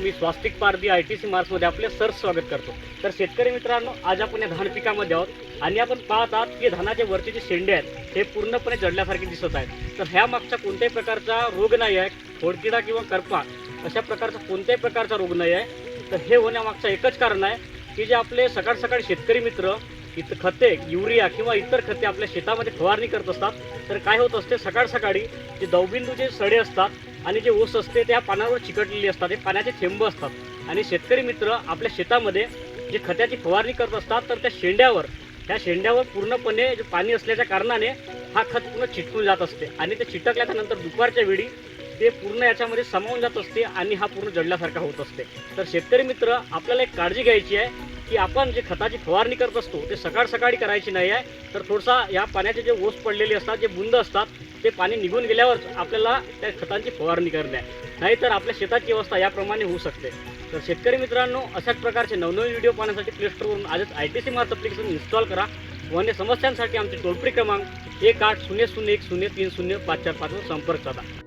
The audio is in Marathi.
Me Swastik Pardhi I T C मार्क्समध्ये आपले सर स्वागत करतो. तर शेतकरी मित्रांनो आज आपण या धान पिकामध्ये आहोत आणि आपण पाहत आहात की धानाचे वरचे जे शेंडे आहेत हे पूर्णपणे जडल्यासारखे दिसत आहेत. तर ह्या मागचा कोणत्याही प्रकारचा रोग नाही आहे खोडकिडा किंवा करपा अशा प्रकारचा कोणत्याही प्रकारचा रोग नाही आहे. तर हे होण्यामागचं एकच कारण आहे की जे आपले सकाळ सकाळी शेतकरी मित्र इथं खते युरिया किंवा इतर खते आपल्या शेतामध्ये फवारणी करत असतात. तर काय होत असते सकाळ सकाळी जे दवबिंदूचे सडे असतात आणि जे ओस असते त्या पानावर चिकटलेली असतात. हे पाण्याचे थेंब असतात. आणि शेतकरी मित्र आपल्या शेतामध्ये जे खत्याची फवारणी करत असतात तर त्या शेंड्यावर त्या शेंड्यावर पूर्णपणे जे पाणी असल्याच्या कारणाने हा खत पूर्ण चिटकून जात असते. आणि ते चिटकल्याच्या नंतर दुपारच्या वेळी ते पूर्ण याच्यामध्ये समावून जात असते आणि हा पूर्ण जडल्यासारखा होत असते. तर शेतकरी मित्र आपल्याला एक काळजी घ्यायची आहे. की आपण जे खताची फवारणी करत असतो ते सकाळ सकाळी करायची नाही आहे. तर थोडसा या पाण्याचे जे ओस पडलेले असतात जे बुंद असतात ते पाणी निघून गेल्यावर आपल्याला त्या खतांची फवारणी करणे आहे. नाहीतर आपल्या शेताची अवस्था याप्रमाणे होऊ शकते. तर शेतकरी मित्रांनो अशाच प्रकारचे नवनवीन व्हिडिओ पाहण्यासाठी प्ले स्टोरवरून आजच I T C March application install करा. व अन्य समस्यांसाठी आमचे टोल फ्री क्रमांक एक आठ शून्य शून्य एक शून्य तीन शून्य पाच चार पाचवर संपर्क साधा.